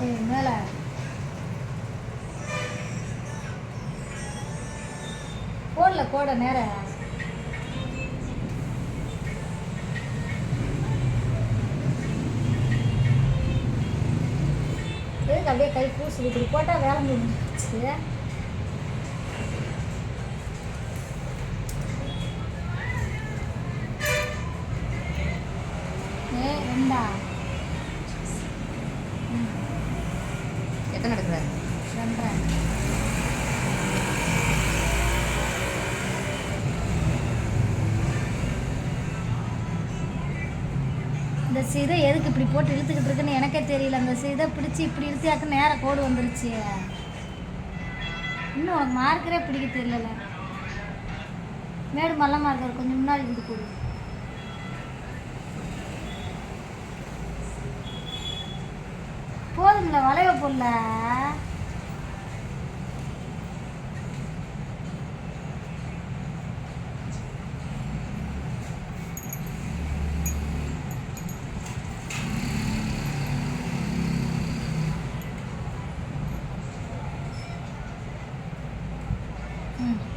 ஏய், மேலே போடல கோடை நேர எதுக்கு அப்படியே கை பூசி இப்படி போட்டால் வேலை முடிஞ்சிச்சு ஏ ரெண்டா எத்தனை எடுக்கிற ரெண்டரை இந்த சீதை எதுக்கு இப்படி போட்டு இழுத்துக்கிட்டு இருக்குன்னு எனக்கே தெரியல. அந்த சீதை பிடிச்சி இப்படி இழுத்தியாக்க நேர கோடு வந்துருச்சு. இன்னும் உனக்கு மார்க்கரே பிடிக்க தெரியல மேடு மல்ல மார்க்கர் கொஞ்சம் முன்னாடி இருந்து கொடு. போதுங்களா வளைய போடல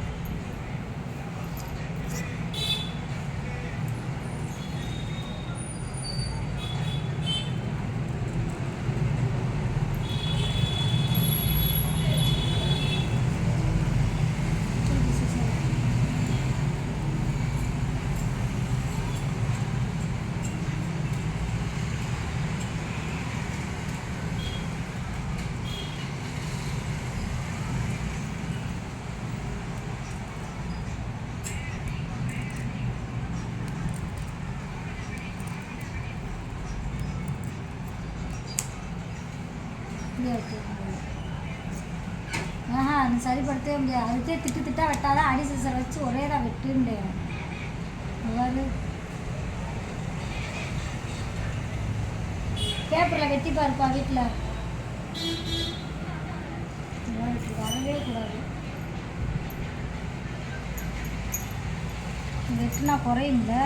ம் முடியாது ஆஹா அது சரிப்படுத்தவே முடியாது. அதுக்கே திட்டு திட்டா வெட்டாதான் அடி சிசர் வச்சு ஒரே தான் வெட்டுண்டேன் அதாவது பேப்பரில் வெட்டி பாருப்பா வீட்டில் வரவே கூடாது. வெட்டுனா இல்லை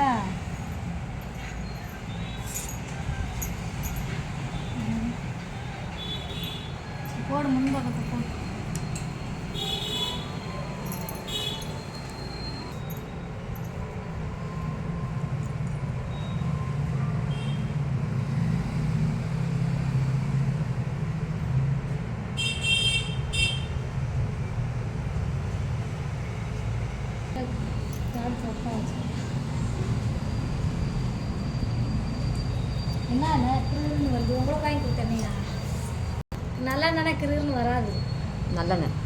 நல்லா கிருன்னு வராது. நல்லெண்ணெய்.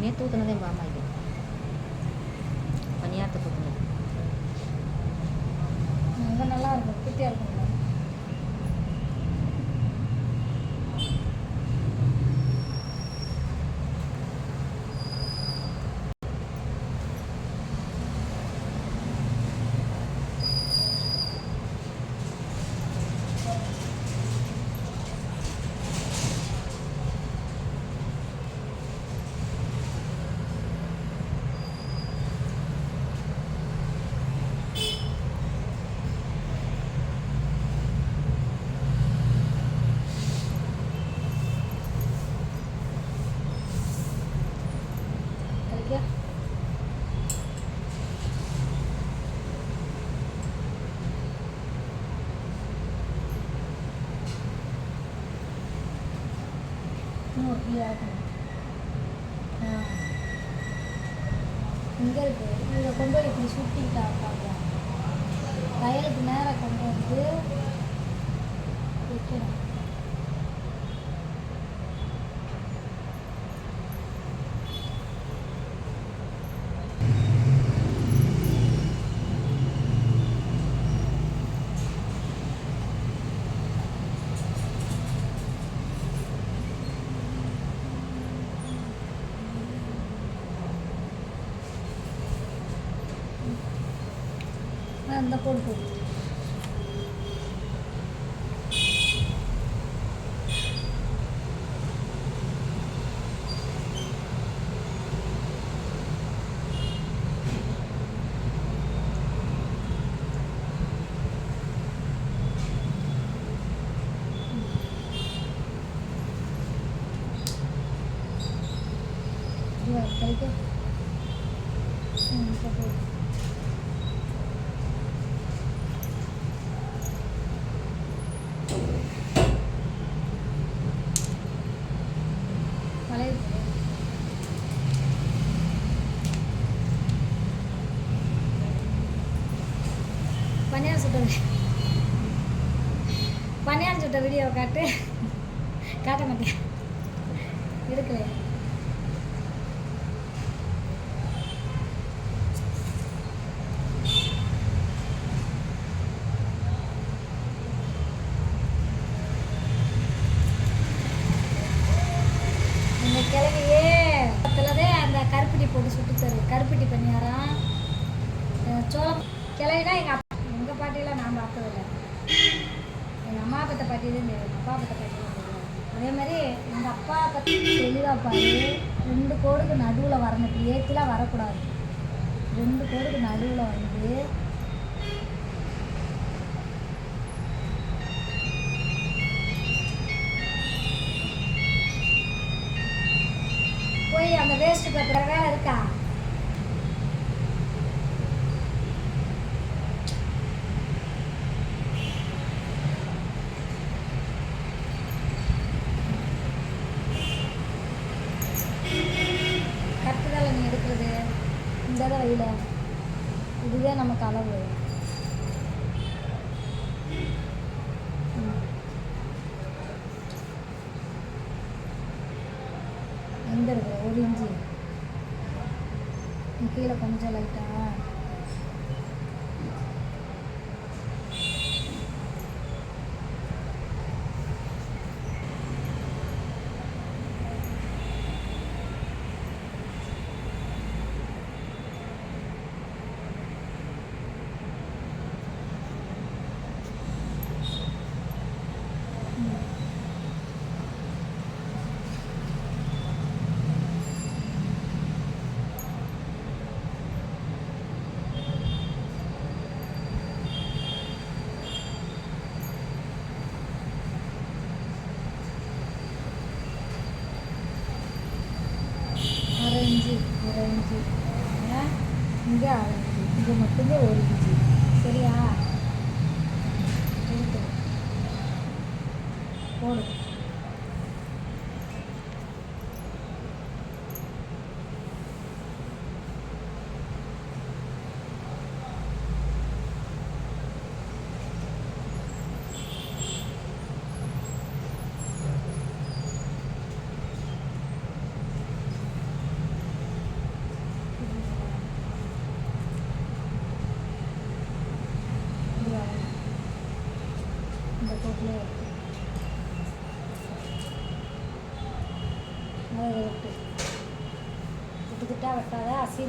நேற்று ஊற்றுனதே பாமா இது. பனியாரத்துக்கு ஊற்றுனது நல்லா இருக்கும். குட்டியாக இருக்கும்ல கழிக்க இன்னும் ஒரு கீழே இருக்கணும் ஆ Oh, ah. இங்கே இருக்கு. இதை கொண்டு போய் இப்படி சுட்டிக்கிட்டா பார்க்கலாம் வயலுக்கு நேராக கொண்டு வந்து வைக்கணும். அந்த போட்டு Thank you. பனியார் சுட்ட பனியார் சுட்ட வீடியோ காட்டு. காட்ட மாட்டேன். இருக்கு. இந்த கிழவியே அந்த கருப்பட்டி போட்டு சுட்டு தரு. கருப்பட்டி பணியாரம் சோளம். கிழவினா அப்பா எங்கள் பாட்டியெல்லாம் நான் பார்த்ததில்ல எங்கள் அம்மா பற்ற பாட்டி தான் தெரியும் எங்கள் அப்பா பற்ற பாட்டி தான் தெரியும் அதே மாதிரி எங்கள் அப்பா பற்றி தெளிவாக பாரு. ரெண்டு கோடுக்கு நடுவில் வரணும். இப்படி ஏற்றிலாம் வரக்கூடாது. ரெண்டு கோடுக்கு நடுவில் வந்து போய் அந்த வேஸ்ட் பேப்பர் வேலை இருக்கா? முடிஞ்சு கீழே கொஞ்சம் லைட்டாக போடு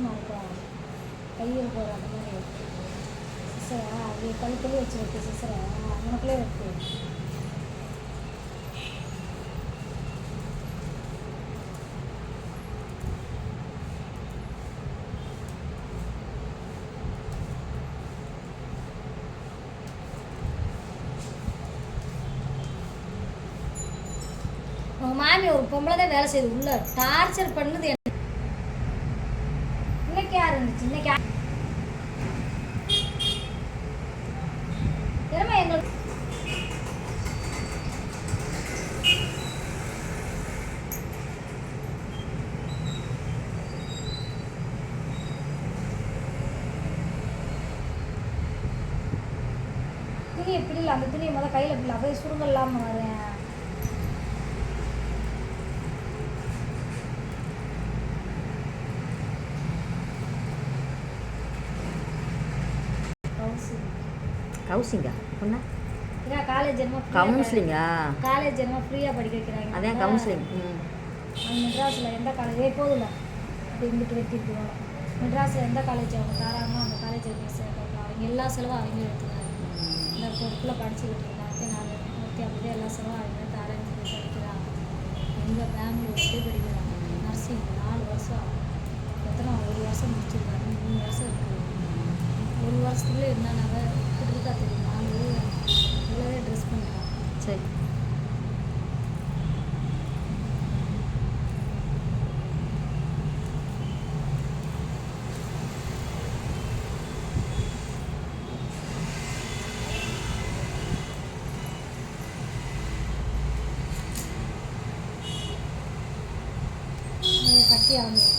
வெட்டாத கையில் போகிற அந்த மாதிரி இருக்கு. சிசரா அது கழுத்துலேயே வச்சு வைக்க சிசரை அவனுக்குள்ளே இருக்கு மாமி ஒரு பொம்பளை தான் வேலை செய்யுது உள்ள டார்ச்சர் பண்ணுது துணியை பிடில அந்த துணியை முத கையில் பிடில அப்படியே சுருங்கல் இல்லாமல் வரேன். கவுசிங்கா? பொண்ணா? காலேஜ் என்ன கவுன்சிலிங்கா? காலேஜ் என்ன ஃப்ரீயாக படிக்க வைக்கிறாங்க. அதான் கவுன்சிலிங். மெட்ராஸில் எந்த காலேஜ் போதில்ல இங்கிட்டு வெட்டிட்டு மெட்ராஸில் எந்த காலேஜ் அவங்க தராங்களோ அந்த காலேஜில் போய் சேர்க்கணும் அவங்க எல்லா செலவும் அவங்க எடுத்துக்கிறாங்க இந்த பொறுப்பில் படிச்சுக்கிட்டு இருந்தாங்க நான் நூற்றி அப்படியே எல்லா செலவும் அவங்க தரேன்னு சொல்லி படிக்கிறாங்க எங்கள் பெங்களூர் படிக்கிறாங்க நர்சிங் நாலு வருஷம் எத்தனை ஒரு வருஷம் முடிச்சிருக்காரு? மூணு வருஷம் இருக்குது ஒரு வருஷத்துக்குள்ளே என்னென்ன கிட்ட இருக்கா தெரியும்? நாலு இவ்வளோவே ட்ரெஸ் பண்ணுறாங்க சரி. கட்டி ஆகணும்